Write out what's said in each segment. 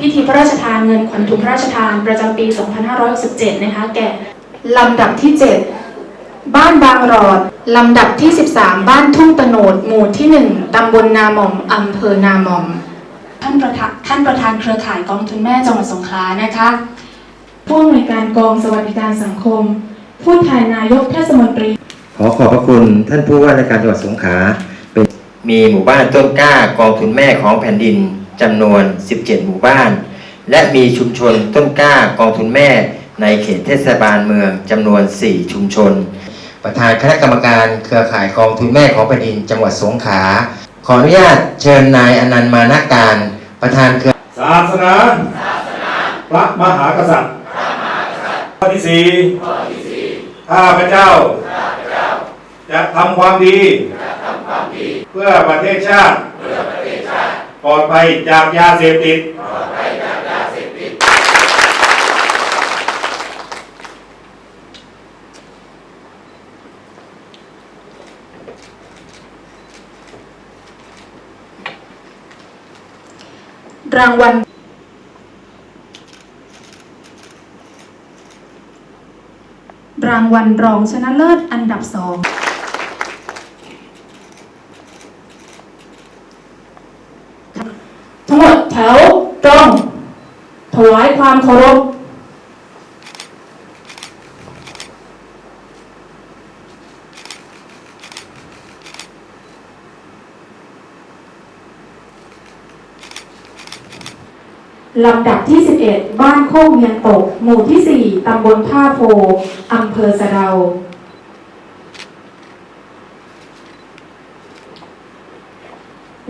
พิธีพระราชทานเงินขวัญถุงพระราชทานประจำปี 2567 นะคะ แก่ลำดับที่ 7 บ้านบางหลอด ลำดับที่ 13 บ้านทุ่งตโนด หมู่ที่ 1 ตำบลนาหม่อม อำเภอนาหม่อม ท่านประธานท่านประธานเครือข่ายกองทุนแม่จังหวัดสงขลานะคะ ผู้อำนวยการกองสวัสดิการสังคม ผู้แทนนายกเทศมนตรี ขอขอบพระคุณท่านผู้ว่าราชการจังหวัดสงขลา เป็นมีหมู่บ้านต้นกล้ากองทุนแม่ของแผ่นดิน จำนวน 17 หมู่บ้าน และมีชุมชนต้นกล้ากองทุนแม่ในเขตเทศบาลเมืองจำนวน 4 ชุมชน ประธานคณะกรรมการเครือข่ายกองทุนแม่ของแผ่นดินจังหวัดสงขลาขออนุญาตเชิญนายอนันต์มานาการ ประธานเครือศาสนาพระมหากษัตริย์ข้อที่สี่ข้าพเจ้า จะทำความดี เพื่อประเทศชาติ ปลอดภัยจากยาเสพติด รางวัลรางวัลรองชนะเลิศอันดับสอง ทั้งหมดแถ วตรง ถวายความเคารพลำดับที่ 11 บ้านโคกเมียงตก หมู่ที่ 4 ตำบลท่าโพ อำเภอสะเดา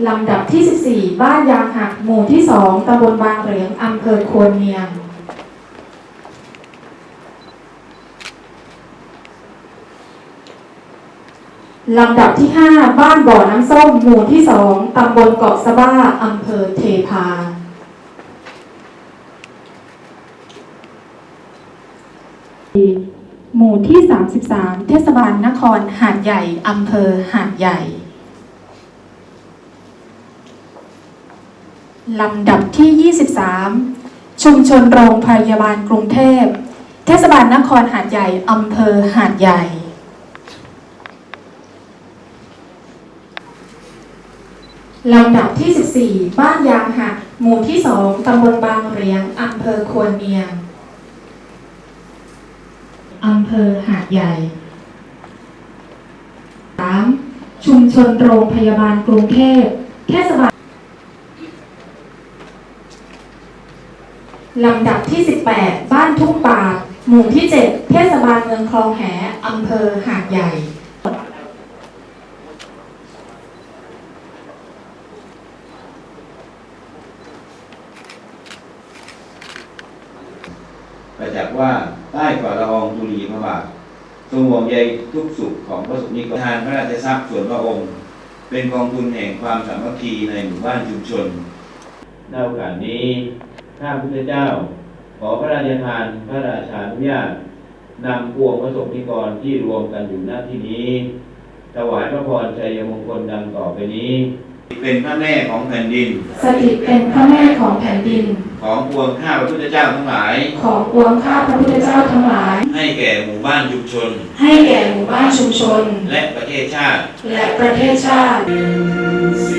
ลำดับที่ 14 บ้านยางหัก หมู่ที่ 2 ตำบลบางเหรียงอำเภอโคนเมียง ลำดับที่ 5 บ้านบ่อน้ำส้ม หมู่ที่ 2 ตำบลเกาะสะบ้าอำเภอเทพา หมู่ที่ 33 เทศบาลนครหาดใหญ่อำเภอหาดใหญ่ ลำดับที่ 23 ชุมชนโรงพยาบาลกรุงเทพ เทศบาลนครหาดใหญ่ อำเภอหาดใหญ่ ลำดับที่ 14 บ้านยางหัก หมู่ที่ 2 ตำบลบางเรียง อำเภอควรเมียง อำเภอหาดใหญ่ 3. ชุมชนโรงพยาบาลกรุงเทพ เทศบาล ลำดับที่ 18 บ้านทุ่งป่า หมู่ที่ 7 เทศบาลเมืองคลองแหอำเภอหาดใหญ่ ประจักษ์ว่าใต้ฝ่าละอองธุลีพระบาททรงห่วงใยทุกสุขของพระสงฆ์นิกรทานพระราชทรัพย์ส่วนพระองค์ เป็นกองทุนแห่งความสามัคคีในหมู่บ้านชุมชนในโอกาสนี้ ข้าพุทธเจ้า ขอพระราชทานพระราชานุญาตนำพวงพระสงฆ์นิกรที่รวมกันอยู่หน้าที่นี้ ถวายพระพรชัยมงคลดังต่อไปนี้เป็นพระแม่ของแผ่นดิน สถิตเป็นพระแม่ของแผ่นดิน ของพวงข้าพระพุทธเจ้าทั้งหลาย ของปวงข้าพระพุทธเจ้าทั้งหลาย ให้แก่หมู่บ้านชุมชน ให้แก่หมู่บ้านชุมชน และประเทศชาติ และประเทศชาติสิ